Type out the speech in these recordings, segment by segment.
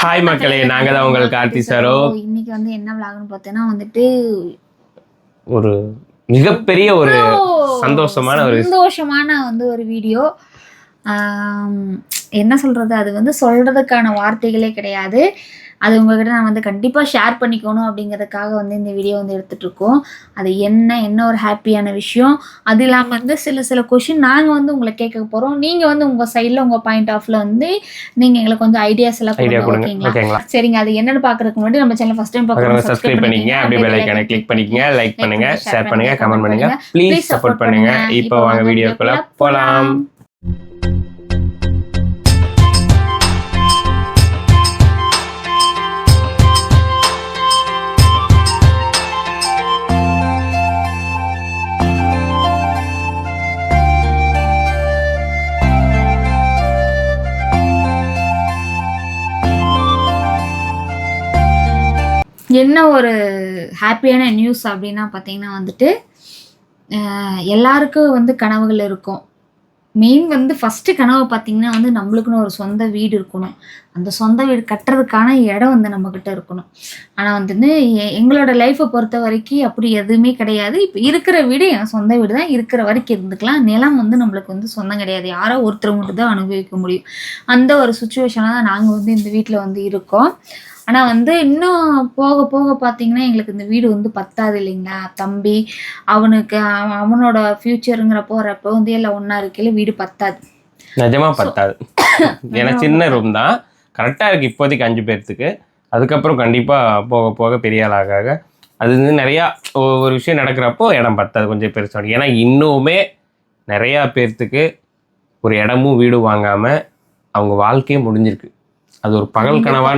Hi மக்களே. நாங்க தான் உங்கள் கார்த்தி சாரோ. இன்னைக்கு வந்து என்ன விளாக்னு பார்த்தீங்கன்னா வந்துட்டு ஒரு மிகப்பெரிய ஒரு சந்தோஷமான ஒரு சந்தோஷமான வந்து ஒரு வீடியோ என்ன சொல்றது? அது வந்து சொல்றதுக்கான வார்த்தைகளே கிடையாது. அது உங்ககிட்ட நான் வந்து கண்டிப்பாக ஷேர் பண்ணிக்கணும் அப்படிங்கிறதுக்காக வந்து இந்த வீடியோ வந்து எடுத்துட்டு இருக்கோம் அது என்ன என்ன ஒரு ஹாப்பியான விஷயம்? அது இல்லாமல் வந்து சில சில கொஷின் நாங்கள் வந்து உங்களை கேட்க போகிறோம் நீங்கள் வந்து உங்கள் சைடில் உங்கள் பாயிண்ட் ஆஃப்ல வந்து நீங்கள் எங்களுக்கு கொஞ்சம் ஐடியாஸ் எல்லாம் கொடுங்க ஓகேங்களா சரிங்க. அது என்னன்னு பார்க்கறதுக்கு முன்னாடி நம்ம சேனல் ஃபர்ஸ்ட் டைம் பார்க்குறோம் சப்ஸ்கிரைப் பண்ணிக்கங்க. அப்படியே பெல் ஐக்கானை கிளிக் பண்ணிக்கங்க. லைக் பண்ணுங்க ஷேர் பண்ணுங்க கமெண்ட் பண்ணுங்க. ப்ளீஸ் சப்போர்ட் பண்ணுங்க. இப்போ வாங்க வீடியோக்குள்ள போலாம். என்ன ஒரு ஹாப்பியான நியூஸ் அப்படின்னா பார்த்தீங்கன்னா வந்துட்டு எல்லாருக்கும் வந்து கனவுகள் இருக்கும். மெயின் வந்து ஃபஸ்ட்டு கனவு பார்த்தீங்கன்னா வந்து நம்மளுக்குன்னு ஒரு சொந்த வீடு இருக்கணும். அந்த சொந்த வீடு கட்டுறதுக்கான இடம் வந்து நம்மக்கிட்ட இருக்கணும். ஆனால் வந்துட்டு எ- எங்களோட லைஃப்பை பொறுத்த வரைக்கும் அப்படி எதுவுமே கிடையாது. இப்போ இருக்கிற வீடு என் சொந்த வீடு தான். இருக்கிற வரைக்கும் இருந்துக்கலாம். நிலம் வந்து நம்மளுக்கு வந்து சொந்தம் கிடையாது. யாரோ ஒருத்தர் மட்டும் தான் அனுபவிக்க முடியும். அந்த ஒரு சுச்சுவேஷனாக தான் நாங்கள் வந்து இந்த வீட்டில் வந்து இருக்கோம். ஆனால் வந்து இன்னும் போக போக பார்த்தீங்கன்னா எங்களுக்கு இந்த வீடு வந்து பத்தாது இல்லைங்களா? தம்பி அவனுக்கு அவன் அவனோட ஃப்யூச்சருங்கிற போகிறப்ப வந்து எல்லாம் ஒன்றா இருக்கையில் வீடு பத்தாது. நிஜமா பத்தாது. ஏன்னா சின்ன ரூம் தான். கரெக்டாக இருக்கு இப்போதைக்கு அஞ்சு பேர்த்துக்கு. அதுக்கப்புறம் கண்டிப்பாக போக போக பெரிய ஆள் ஆக ஆக. அது வந்து நிறையா ஒ- ஒரு விஷயம் நடக்கிறப்போ இடம் பத்தாது கொஞ்சம் பெருசாக ஏன்னா இன்னுமே நிறையா பேர்த்துக்கு ஒரு இடமும் வீடு வாங்காமல் அவங்க வாழ்க்கையே முடிஞ்சிருக்கு. அது ஒரு பகல் கனவா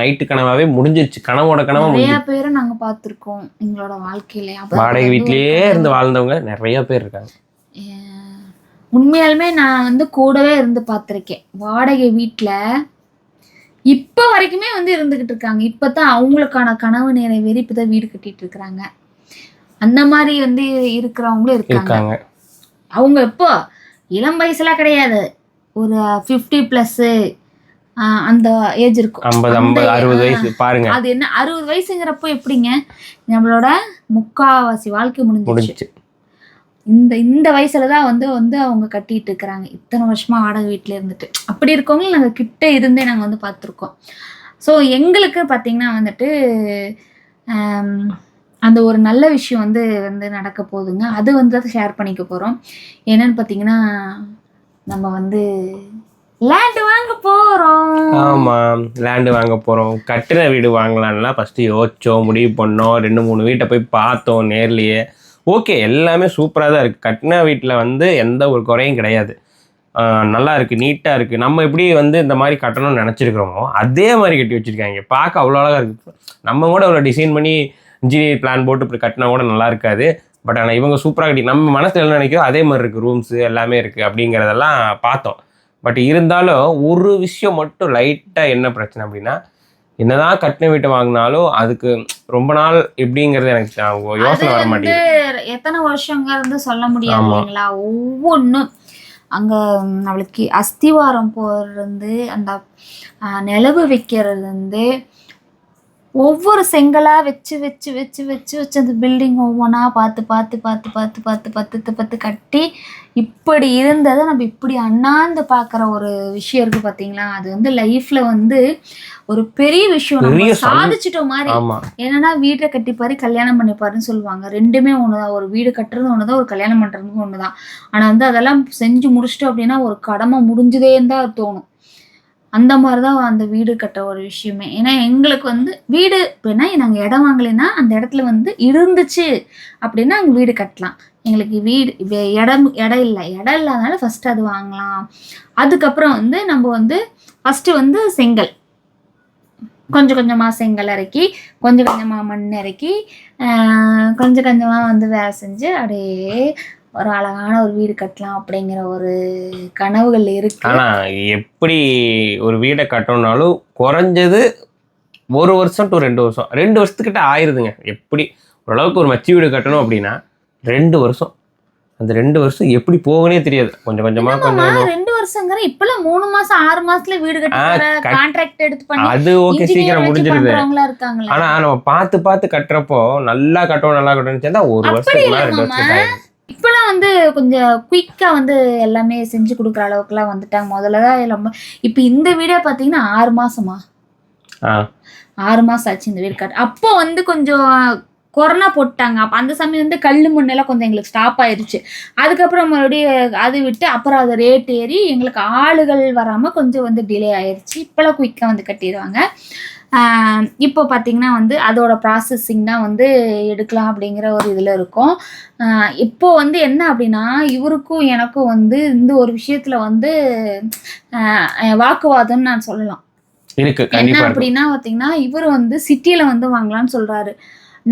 நைட்டு கனவாவே முடிஞ்சிருச்சு. கனவோட கனவா நிறைய பேரை நாங்கள் பார்த்துருக்கோம் எங்களோட வாழ்க்கையில. வாடகை வீட்லயே இருந்து வாழ்ந்தவங்க நிறைய பேர் இருக்காங்க. உண்மையாலுமே நான் வந்து கூடவே இருந்து பார்த்துருக்கேன். வாடகை வீட்டில் இப்போ வரைக்குமே வந்து இருந்துகிட்டு இருக்காங்க. இப்போ தான் அவங்களுக்கான கனவு நிறைவேறி இப்போ தான் வீடு கட்டிட்டு இருக்கிறாங்க. அந்த மாதிரி வந்து இருக்கிறவங்களும் இருக்காங்க. அவங்க எப்போ? இளம் வயசுலாம் கிடையாது. ஒரு ஃபிஃப்டி ப்ளஸ்ஸு அந்த ஏஜ் இருக்கும். ஐம்பது அறுபது வயசு பாருங்க. அது என்ன அறுபது வயசுங்கிறப்போ எப்படிங்க? நம்மளோட முக்காவாசி வாழ்க்கை முடிஞ்சிச்சு. இந்த இந்த வயசுல தான் வந்து வந்து அவங்க கட்டிட்டு இருக்கிறாங்க. இத்தனை வருஷமா வாடகை வீட்டில் இருந்துட்டு. அப்படி இருக்கவங்க நாங்கள் கிட்ட இருந்தே நாங்கள் வந்து பார்த்துருக்கோம். ஸோ எங்களுக்கு பார்த்தீங்கன்னா வந்துட்டு அந்த ஒரு நல்ல விஷயம் வந்து வந்து நடக்க போகுதுங்க. அது வந்து ஷேர் பண்ணிக்க போகிறோம் என்னன்னு பார்த்தீங்கன்னா நம்ம வந்து லேண்ட் வாங்க போகிறோம் ஆமா லேண்டு வாங்க போறோம். கட்டின வீடு வாங்கலாம்லாம் ஃபர்ஸ்ட் யோசிச்சோம் முடிவு பண்ணோம். ரெண்டு மூணு வீட்டை போய் பார்த்தோம் நேர்லயே. ஓகே எல்லாமே சூப்பராக தான் இருக்குது கட்டின வீட்டில் வந்து எந்த ஒரு குறையும் கிடையாது. நல்லா இருக்குது நீட்டாக இருக்குது நம்ம எப்படி வந்து இந்த மாதிரி கட்டணும்னு நினச்சிருக்கிறோமோ அதே மாதிரி கட்டி வச்சுருக்காங்க. பார்க்க அவ்வளோ அழகாக இருக்குது நம்ம கூட அவ்வளோ டிசைன் பண்ணி இன்ஜினியர் பிளான் போட்டு இப்படி கட்டினா கூட நல்லா இருக்காது. பட் ஆனால் இவங்க சூப்பராக கட்டி நம்ம மனசில் என்ன நினைக்கிறோம் அதே மாதிரி இருக்குது ரூம்ஸு எல்லாமே இருக்குது அப்படிங்கிறதெல்லாம் பார்த்தோம். பட் இருந்தாலும் ஒரு விஷயம் மட்டும் லைட்டாக என்ன பிரச்சனை அப்படின்னா என்னதான் கட்டின வீட்டை வாங்கினாலும் அதுக்கு ரொம்ப நாள் எப்படிங்கிறது எனக்கு யோசனை வர மாட்டேங்குது. எத்தனை வருஷங்க இருந்து சொல்ல முடியாது. இல்லைங்களா? ஒவ்வொன்றும் அங்கே அவளுக்கு அஸ்திவாரம் போடுறது அந்த நிலவு வைக்கிறது வந்து ஒவ்வொரு செங்கலா வச்சு வச்சு வச்சு வச்சு வச்சு அந்த பில்டிங் ஒவ்வொன்றா பார்த்து பார்த்து பார்த்து பார்த்து பார்த்து பத்து பத்து கட்டி இப்படி இருந்ததை நம்ம இப்படி அண்ணாந்து பார்க்குற ஒரு விஷயம் இருக்கு பார்த்தீங்களா? அது வந்து லைஃப்ல வந்து ஒரு பெரிய விஷயம். நம்ம சாதிச்சிட்டோம் மாதிரி. என்னன்னா வீட்டை கட்டிப்பாரு கல்யாணம் பண்ணிப்பாருன்னு சொல்லுவாங்க. ரெண்டுமே ஒண்ணுதான். ஒரு வீடு கட்டுறது ஒண்ணுதான் ஒரு கல்யாணம் பண்றதும் ஒண்ணுதான். ஆனா வந்து அதெல்லாம் செஞ்சு முடிச்சிட்டோம் அப்படின்னா ஒரு கடமை முடிஞ்சதேன்னு தான் தோணும். அந்த மாதிரி தான் அந்த வீடு கட்ட ஒரு விஷயமே. ஏன்னா எங்களுக்கு வந்து வீடு இப்போனா நாங்கள் இடம் வாங்கலைன்னா அந்த இடத்துல வந்து இருந்துச்சு அப்படின்னா அங்கே வீடு கட்டலாம். எங்களுக்கு வீடு வே- இடம் இடம் இல்லை. இடம் இல்லாதனால ஃபஸ்ட்டு அது வாங்கலாம். அதுக்கப்புறம் வந்து நம்ம வந்து ஃபஸ்ட்டு வந்து செங்கல். கொஞ்சம் கொஞ்சமாக செங்கல் இறக்கி கொஞ்சம் கொஞ்சமாக மண் இறக்கி ஆஹ் கொஞ்சம் கொஞ்சமாக வந்து வேலை செஞ்சு அப்படியே ஒரு அழகான ஒரு வீடு கட்டலாம் அப்படிங்கிற ஒரு கனவுகள் இருக்கு. ஆனா எப்படி ஒரு வீடை கட்டணும்னாலும் குறைஞ்சது ஒரு வருஷம் டு ரெண்டு வருஷம். ரெண்டு வருஷத்துக்கிட்ட ஆயிருதுங்க. எப்படி ஓரளவுக்கு ஒரு மச்சி வீடு கட்டணும் அப்படின்னா ரெண்டு வருஷம். அந்த ரெண்டு வருஷம் எப்படி போகனே தெரியாது. கொஞ்சம் கொஞ்சமா கொஞ்சம் ரெண்டு வருஷங்கிற இப்பெல்லாம் மூணு மாசம் ஆறு மாசத்துல வீடு கட்டி கான்ட்ராக்ட் எடுத்து பண்ணி அது ஓகே சீக்கிரம் முடிஞ்சிருது ஆனா நம்ம பார்த்து பார்த்து கட்டுறப்போ நல்லா கட்டணும் நல்லா கட்டணும்னு சேர்ந்தா ஒரு அப்படி வருஷத்துக்கு இல்ல மேல ரெண்டு. வருஷத்துக்கு ஆயிடும். இப்பெல்லாம் வந்து கொஞ்சம் குயிக்கா வந்து எல்லாமே செஞ்சு கொடுக்குற அளவுக்குலாம் வந்துட்டாங்க. முதல்ல தான் ரொம்ப இப்போ இந்த வீடே பார்த்தீங்கன்னா ஆறு மாசமா? ஆறு மாசம் ஆச்சு இந்த வீடு கட்ட அப்போ வந்து கொஞ்சம் கொரோனா போட்டாங்க. அப்போ அந்த சமயம் வந்து கல் மண்ணெல்லாம் கொஞ்சம் எங்களுக்கு ஸ்டாப் ஆயிருச்சு. அதுக்கப்புறம் மறுபடியும் அது விட்டு அப்புறம் அது ரேட் ஏறி எங்களுக்கு ஆளுகள் வராமல் கொஞ்சம் வந்து டிலே ஆயிருச்சு. இப்போலாம் குயிக்காக வந்து கட்டிடுவாங்க. இப்போ பார்த்தீங்கன்னா வந்து அதோட ப்ராசஸிங் தான் வந்து எடுக்கலாம் அப்படிங்கிற ஒரு இதில் இருக்கும். ஆஹ் இப்போ வந்து என்ன அப்படின்னா இவருக்கும் எனக்கும் வந்து இந்த ஒரு விஷயத்தில் வந்து வாக்குவாதம்னு நான் சொல்லலாம். என்ன அப்படின்னா பாத்தீங்கன்னா இவர் வந்து சிட்டில வந்து வாங்கலாம்னு சொல்றாரு.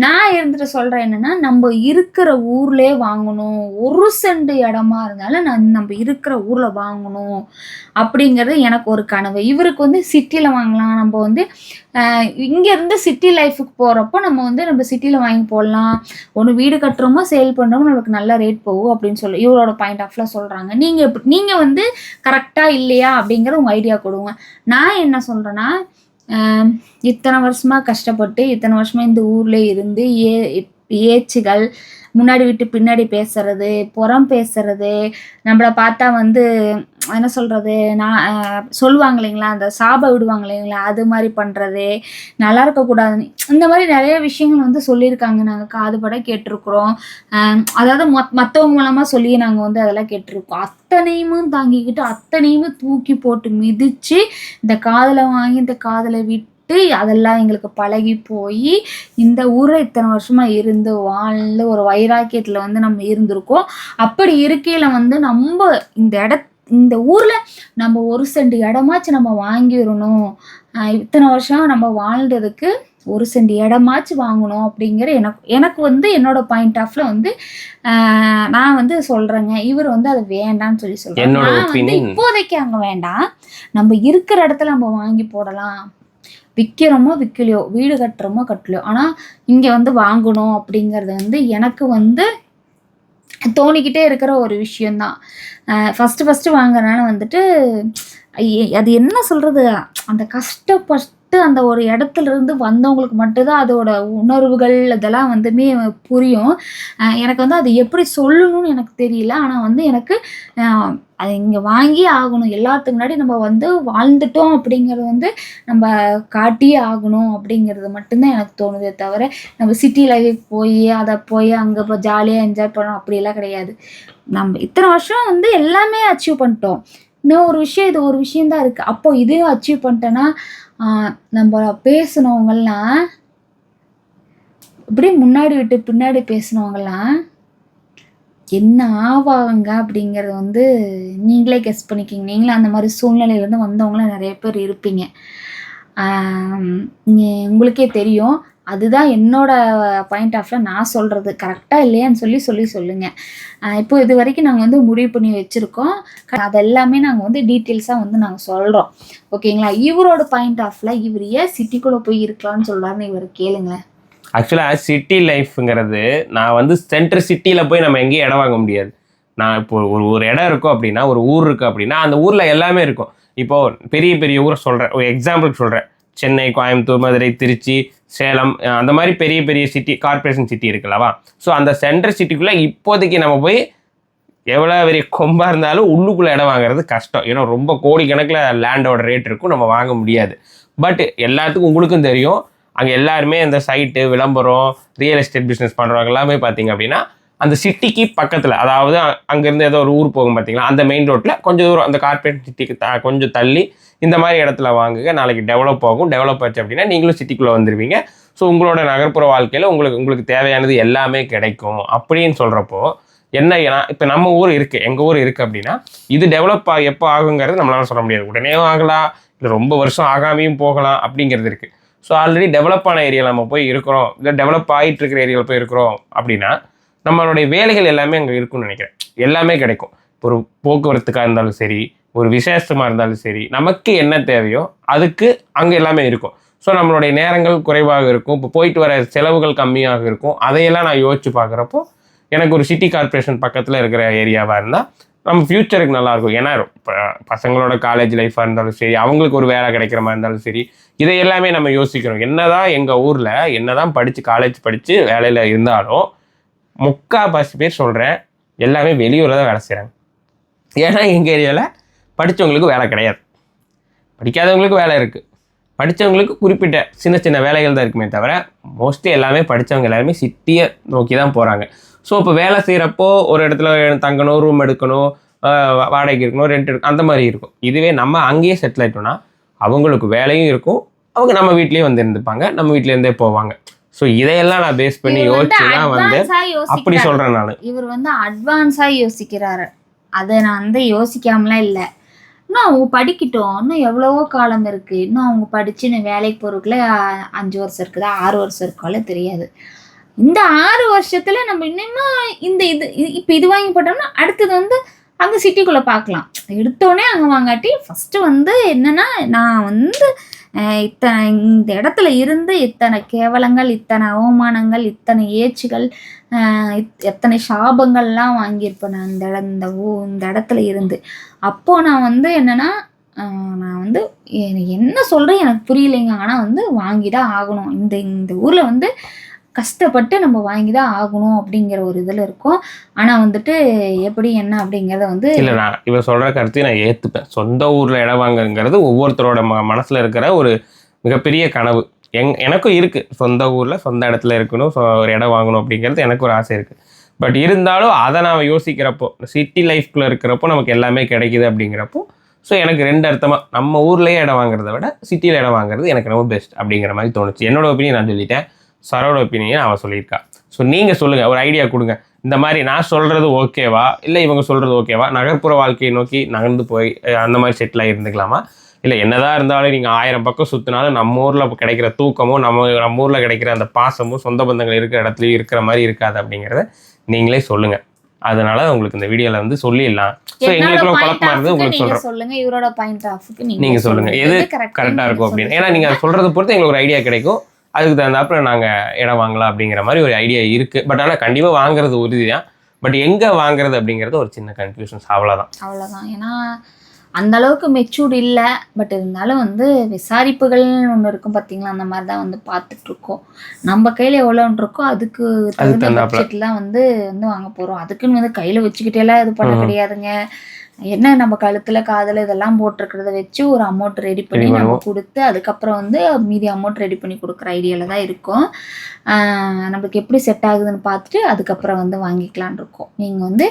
நான் இருந்துட்டு சொல்கிறேன் என்னன்னா நம்ம இருக்கிற ஊர்லேயே வாங்கணும். ஒரு செண்டு இடமா இருந்தாலும் நான் நம்ம இருக்கிற ஊரில் வாங்கணும் அப்படிங்கிறது எனக்கு ஒரு கனவு. இவருக்கு வந்து சிட்டியில் வாங்கலாம். நம்ம வந்து இங்கேருந்து சிட்டி லைஃபுக்கு போகிறப்போ நம்ம வந்து நம்ம சிட்டியில் வாங்கி போடலாம். ஒன்று வீடு கட்டுறோமோ சேல் பண்ணுறோமோ நமக்கு நல்ல ரேட் போகும் அப்படின்னு சொல்லி இவரோட பாயிண்ட் ஆஃப்ல சொல்கிறாங்க நீங்கள் எப்படி நீங்கள் வந்து கரெக்டாக இல்லையா அப்படிங்கிற உங்கள் ஐடியா கொடுங்க. நான் என்ன சொல்கிறேன்னா இத்தனை வருஷமா கஷ்டப்பட்டு இத்தனை வருஷமா இந்த ஊர்ல இருந்து ஏ ஏச்சுகள் முன்னாடி விட்டு பின்னாடி பேசுறது புறம் பேசுறது நம்மளை பார்த்தா வந்து என்ன சொல்கிறது நான் சொல்லுவாங்க இல்லைங்களா அந்த சாபை விடுவாங்க இல்லைங்களா அது மாதிரி பண்ணுறது நல்லா இருக்கக்கூடாதுன்னு. இந்த மாதிரி நிறைய விஷயங்கள் வந்து சொல்லியிருக்காங்க. நாங்கள் காதுபட கேட்டிருக்கிறோம். அதாவது மத் மற்றவங்க மூலமாக சொல்லி நாங்கள் வந்து அதெல்லாம் கேட்டிருக்கோம். அத்தனையும் தாங்கிக்கிட்டு அத்தனையுமே தூக்கி போட்டு மிதித்து இந்த காதலை வாங்கி இந்த காதலை விட்டு அதெல்லாம் எங்களுக்கு பழகி போய் இந்த ஊரில் இத்தனை வருஷமா இருந்து வாழ்ந்து ஒரு வைராக்கியத்தில் வந்து நம்ம இருந்திருக்கோம். அப்படி இருக்கையில் வந்து நம்ம இந்த இடத்த இந்த ஊர்ல நம்ம ஒரு சென்ட் இடமாச்சும் நம்ம வாங்கிடணும் இத்தனை வருஷம் நம்ம வாழ்ந்ததுக்கு ஒரு சென்ட் இடமாச்சும் வாங்கணும் அப்படிங்கிற எனக்கு எனக்கு வந்து என்னோட பாயிண்ட் ஆஃப்ல வந்து ஆஹ் நான் வந்து சொல்றேங்க. இவர் வந்து அது வேண்டாம்னு சொல்லி என்னோட நான் வந்து. இப்போதைக்கு அங்க வேண்டாம். நம்ம இருக்கிற இடத்துல நம்ம வாங்கி போடலாம். விற்கிறோமோ விற்கலையோ வீடு கட்டுறோமோ கட்டலையோ. ஆனால் இங்கே வந்து வாங்கணும் அப்படிங்கிறது வந்து எனக்கு வந்து தோணிக்கிட்டே இருக்கிற ஒரு விஷயந்தான் ஃபஸ்ட்டு ஃபஸ்ட்டு வாங்குறனால வந்துட்டு அது என்ன சொல்கிறது அந்த கஷ்டப்பட்டு அந்த ஒரு இடத்துல இருந்து வந்தவங்களுக்கு மட்டும்தான் அதோட உணர்வுகள் இதெல்லாம் வந்துமே புரியும். எனக்கு வந்து அது எப்படி சொல்லணும்னு எனக்கு தெரியல. ஆனால் வந்து எனக்கு அது இங்கே வாங்கியே ஆகணும். எல்லாத்துக்கு முன்னாடி நம்ம வந்து வாழ்ந்துட்டோம் அப்படிங்கிறது வந்து நம்ம காட்டியே ஆகணும் அப்படிங்கிறது மட்டும்தான் எனக்கு தோணுதே தவிர நம்ம சிட்டி லைஃபுக்கு போய் அதை போய் அங்கே போய் ஜாலியாக என்ஜாய் பண்ணணும் அப்படியெல்லாம் கிடையாது. நம்ம இத்தனை வருஷம் வந்து எல்லாமே அச்சீவ் பண்ணிட்டோம். இன்னும் ஒரு விஷயம் இது ஒரு விஷயந்தான் இருக்குது அப்போது இதையும் அச்சீவ் பண்ணிட்டேன்னா நம்ம பேசுனவங்கெல்லாம் இப்படியே முன்னாடி விட்டு பின்னாடி பேசினவங்கெல்லாம் என்ன ஆவாங்க அப்படிங்கிறது வந்து நீங்களே கெஸ் பண்ணிக்கிங்க. நீங்களும் அந்த மாதிரி சூழ்நிலையிலேருந்து வந்தவங்களாம் நிறைய பேர் இருப்பீங்க. உங்களுக்கே தெரியும். அதுதான் என்னோட பாயிண்ட் ஆஃப்ல நான் சொல்கிறது கரெக்டாக இல்லையான்னு சொல்லி சொல்லி சொல்லுங்கள் இப்போ இது வரைக்கும் நாங்கள் வந்து முடிவு பண்ணி வச்சுருக்கோம். அது எல்லாமே நாங்கள் வந்து டீட்டெயில்ஸாக வந்து நாங்கள் சொல்கிறோம் ஓகேங்களா இவரோட பாயிண்ட் ஆஃப்ல இவர் ஏன் சிட்டிக்குள்ளே போய் இருக்கலாம்னு சொல்கிறாருன்னு இவர் கேளுங்களேன். ஆக்சுவலாக சிட்டி லைஃப்ங்கிறது நான் வந்து சென்ட்ரல் சிட்டியில் போய் நம்ம எங்கேயும் இடம் வாங்க முடியாது. நான் இப்போ ஒரு ஒரு இடம் இருக்கும் அப்படின்னா ஒரு ஊர் இருக்குது அப்படின்னா அந்த ஊரில் எல்லாமே இருக்கும். இப்போ பெரிய பெரிய ஊரை சொல்கிறேன் ஒரு எக்ஸாம்பிளுக்கு சொல்கிறேன் சென்னை கோயம்புத்தூர் மதுரை திருச்சி சேலம் அந்த மாதிரி பெரிய பெரிய சிட்டி கார்ப்பரேஷன் சிட்டி இருக்குல்லவா? ஸோ அந்த சென்டர் சிட்டிக்குள்ளே இப்போதைக்கு நம்ம போய் எவ்வளோ பெரிய கொம்பாக இருந்தாலும் உள்ளுக்குள்ளே இடம் வாங்குறது கஷ்டம். ஏன்னா ரொம்ப கோடிக்கணக்கில் லேண்டோட ரேட் இருக்கும். நம்ம வாங்க முடியாது. பட் எல்லாத்துக்கும் உங்களுக்கும் தெரியும். அங்கே எல்லாருமே அந்த சைட்டு விளம்பரம் ரியல் எஸ்டேட் பிஸ்னஸ் பண்ணுறவங்க எல்லாமே பார்த்தீங்க அப்படின்னா அந்த சிட்டிக்கு பக்கத்தில் அதாவது அங்கேருந்து ஏதோ ஒரு ஊர் போகும் பார்த்தீங்களா அந்த மெயின் ரோட்டில் கொஞ்சம் தூரம் அந்த கார்ப்பரேட் சிட்டிக்கு த கொஞ்சம் தள்ளி இந்த மாதிரி இடத்துல வாங்குங்க. நாளைக்கு டெவலப் ஆகும். டெவலப் ஆச்சு அப்படின்னா நீங்களும் சிட்டிக்குள்ளே வந்துடுவீங்க ஸோ உங்களோட நகர்ப்புற வாழ்க்கையில் உங்களுக்கு உங்களுக்கு தேவையானது எல்லாமே கிடைக்கும் அப்படின்னு சொல்கிறப்போ என்ன இப்போ நம்ம ஊர் இருக்குது எங்கள் ஊர் இருக்குது அப்படின்னா இது டெவலப் ஆக எப்போ ஆகுங்கிறது நம்மளால சொல்ல முடியாது. உடனே ஆகலாம் இல்லை ரொம்ப வருஷம் ஆகாமையும் போகலாம் அப்படிங்கிறது இருக்குது ஸோ ஆல்ரெடி டெவலப் ஆன ஏரியாவில் நம்ம போய் இருக்கிறோம். இல்லை டெவலப் ஆகிட்டு இருக்கிற ஏரியாவில் போய் இருக்கிறோம் அப்படின்னா நம்மளுடைய வேலைகள் எல்லாமே அங்கே இருக்கும்னு நினைக்கிறேன். எல்லாமே கிடைக்கும். ஒரு போக்குவரத்துக்காக இருந்தாலும் சரி ஒரு விசேஷமாக இருந்தாலும் சரி நமக்கு என்ன தேவையோ அதுக்கு அங்கே எல்லாமே இருக்கும். ஸோ நம்மளுடைய நேரங்கள் குறைவாக இருக்கும். இப்போ போயிட்டு வர செலவுகள் கம்மியாக இருக்கும். அதையெல்லாம் நான் யோசிச்சு பார்க்குறப்போ எனக்கு ஒரு சிட்டி கார்ப்பரேஷன் பக்கத்தில் இருக்கிற ஏரியாவாக இருந்தால் நம்ம ஃப்யூச்சருக்கு நல்லாயிருக்கும் ஏன்னா இப்போ பசங்களோட காலேஜ் லைஃபாக இருந்தாலும் சரி அவங்களுக்கு ஒரு வேலை கிடைக்கிற மாதிரி இருந்தாலும் சரி இதை எல்லாமே நம்ம யோசிக்கிறோம். என்ன தான் எங்கள் ஊரில் என்ன தான் படித்து காலேஜ் படித்து வேலையில் இருந்தாலும் முக்கால்வாசி பேர் சொல்கிறேன் எல்லாமே வெளியூரில் தான் வேலை செய்கிறாங்க ஏன்னா எங்கள் ஏரியாவில் படித்தவங்களுக்கு வேலை கிடையாது. படிக்காதவங்களுக்கு வேலை இருக்குது படித்தவங்களுக்கு குறிப்பிட்ட சின்ன சின்ன வேலைகள் தான் இருக்குமே தவிர மோஸ்ட்லி எல்லாமே படித்தவங்க எல்லாருமே சிட்டியை நோக்கி தான் போகிறாங்க ஸோ இப்போ வேலை செய்கிறப்போ ஒரு இடத்துல தங்கணும் ரூம் எடுக்கணும் வாடகைக்கு இருக்கணும் ரெண்ட் எடுக்கணும் அந்த மாதிரி இருக்கும். இதுவே நம்ம அங்கேயே செட்டில் ஆயிட்டோம்னா அவங்களுக்கு வேலையும் இருக்கும். அவங்க நம்ம வீட்லேயே வந்து இருந்துப்பாங்க நம்ம வீட்லேருந்தே போவாங்க. ஸோ இதையெல்லாம் நான் பேஸ் பண்ணி யோசிச்சு தான் வந்து அப்படி. சொல்கிறேன் நான். இவர் வந்து அட்வான்ஸா யோசிக்கிறாரு. அதை நான் வந்து யோசிக்காமலாம் இல்லை. இன்னும் அவங்க படிக்கட்டும். இன்னும் எவ்வளவோ காலம் இருக்குது இன்னும் அவங்க படிச்சு இன்னும் வேலைக்கு போறதுக்குள்ள அஞ்சு வருஷம் இருக்குதா? ஆறு வருஷம் இருக்கால தெரியாது. இந்த ஆறு வருஷத்தில் நம்ம இன்னமும் இந்த இது இப்போ இது வாங்கி போட்டோம்னா அடுத்தது வந்து அங்கே சிட்டிக்குள்ளே பார்க்கலாம் எடுத்தோடனே அங்கே வாங்காட்டி ஃபஸ்ட்டு வந்து என்னன்னா நான் வந்து இத்தனை இந்த இடத்துல இருந்து இத்தனை கேவலங்கள் இத்தனை அவமானங்கள் இத்தனை ஏச்சுகள் இத்- எத்தனை சாபங்கள்லாம் வாங்கியிருப்பேன் நான் இந்த இந்த ஊ இந்த இடத்துல இருந்து. அப்போது நான் வந்து என்னென்னா நான் வந்து என்ன சொல்கிறேன் எனக்கு புரியலைங்க. ஆனால் வந்து வாங்கி தான் ஆகணும். இந்த இந்த ஊரில் வந்து கஷ்டப்பட்டு நம்ம வாங்கி தான் ஆகணும் அப்படிங்கிற ஒரு இதில் இருக்கும். ஆனால் வந்துட்டு எப்படி என்ன அப்படிங்கிறத வந்து இல்லை நான் இவர் சொல்கிற கருத்தையும் நான் ஏற்றுப்பேன் சொந்த ஊரில் இடம் வாங்குங்கிறது ஒவ்வொருத்தரோட ம மனசில் இருக்கிற ஒரு மிகப்பெரிய கனவு. எங் எனக்கும் இருக்குது சொந்த ஊரில் சொந்த இடத்துல இருக்கணும் ஒரு இடம் வாங்கணும் அப்படிங்கிறது எனக்கு ஒரு ஆசை இருக்குது பட் இருந்தாலும் அதை நான் யோசிக்கிறப்போ சிட்டி லைஃப்குள்ளே இருக்கிறப்போ நமக்கு எல்லாமே கிடைக்குது அப்படிங்கிறப்போ ஸோ எனக்கு ரெண்டு அர்த்தமாக நம்ம ஊர்லேயே இடம் வாங்குறத விட சிட்டியில் இடம் வாங்குறது எனக்கு ரொம்ப பெஸ்ட் அப்படிங்கிற மாதிரி தோணுச்சு. என்னோட ஒப்பீனியன் நான் சொல்லிட்டேன். சரோட ஒப்பீனியன் அவன் சொல்லியிருக்கா. ஸோ நீங்கள் சொல்லுங்கள் ஒரு ஐடியா கொடுங்க. இந்த மாதிரி நான் சொல்கிறது ஓகேவா இல்லை இவங்க சொல்கிறது ஓகேவா நகர்ப்புற வாழ்க்கையை நோக்கி நகர்ந்து போய் அந்த மாதிரி செட்டில் இருந்துக்கலாமா? இல்லை என்னதான் இருந்தாலும் நீங்கள் ஆயிரம் பக்கம் சுற்றினாலும் நம்ம ஊரில் கிடைக்கிற தூக்கமும் நம்ம நம்ம ஊரில் கிடைக்கிற அந்த பாசமும் சொந்த பந்தங்கள் இருக்கிற இடத்துலையும் இருக்கிற மாதிரி இருக்காது அப்படிங்கிறத நீங்களே சொல்லுங்கள் அதனால உங்களுக்கு இந்த வீடியோவில் வந்து சொல்லிடலாம். ஸோ எங்களுக்குள்ள குழப்பமா இருந்து உங்களுக்கு நீங்க சொல்கிறோம் சொல்லுங்க இவரோட பாயிண்ட் ஆஃப்க்கு நீங்க சொல்லுங்க. எது கரெக்டாக இருக்கும் அப்படின்னு? நீங்க ஏன்னா நீங்கள் அதை சொல்கிறத பொறுத்து எங்களுக்கு ஒரு ஐடியா கிடைக்கும். அதுக்கு தகுந்தாப்புல நாங்கள் இடம் வாங்கலாம் அப்படிங்கிற மாதிரி ஒரு ஐடியா இருக்குது பட் ஆனால் கண்டிப்பாக வாங்குறது உறுதி தான் பட் எங்கே வாங்குறது அப்படிங்கிறது ஒரு சின்ன கன்ஃபியூஷன்ஸ் அவ்வளோதான் அவ்வளோதான் ஏன்னா அந்த அளவுக்கு மெச்சூர்ட் இல்லை. பட் இருந்தாலும் வந்து விசாரிப்புகள் ஒன்று இருக்கும் பார்த்தீங்களா அந்த மாதிரி தான் வந்து பார்த்துட்டு இருக்கோம் நம்ம கையில் எவ்வளோ ஒன்று இருக்கோ அதுக்கு தகுந்த. பட்ஜெட்லாம் வந்து வந்து வாங்க போகிறோம் அதுக்குன்னு வந்து கையில் வச்சுக்கிட்டேலாம் இது பண்ண. கிடையாதுங்க. என்ன நம்ம கழுத்தில் காதில் இதெல்லாம் போட்டிருக்கிறத வச்சு ஒரு அமௌண்ட் ரெடி பண்ணி நம்ம. கொடுத்து அதுக்கப்புறம் வந்து மீதி அமௌண்ட் ரெடி பண்ணி கொடுக்குற ஐடியாவில் தான் இருக்கும். நம்மளுக்கு எப்படி செட் ஆகுதுன்னு பார்த்துட்டு அதுக்கப்புறம் வந்து வாங்கிக்கலான் இருக்கோம். நீங்கள் வந்து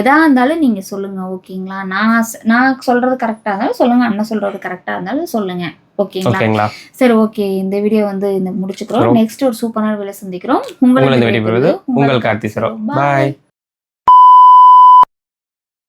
எதா இருந்தாலும் நீங்கள் சொல்லுங்கள் ஓகேங்களா? நான் நான் சொல்கிறது கரெக்டாக இருந்தாலும் சொல்லுங்கள் அண்ணன் சொல்கிறது கரெக்டாக இருந்தாலும் சொல்லுங்கள் ஓகேங்களா? சரி ஓகே. இந்த வீடியோ வந்து இந்த முடிச்சுக்கிறோம். நெக்ஸ்ட் ஒரு சூப்பரான வேலை சந்திக்கிறோம். உங்களை இந்த வீடியோ பெறுவது உங்கள் கார்த்தி பாய்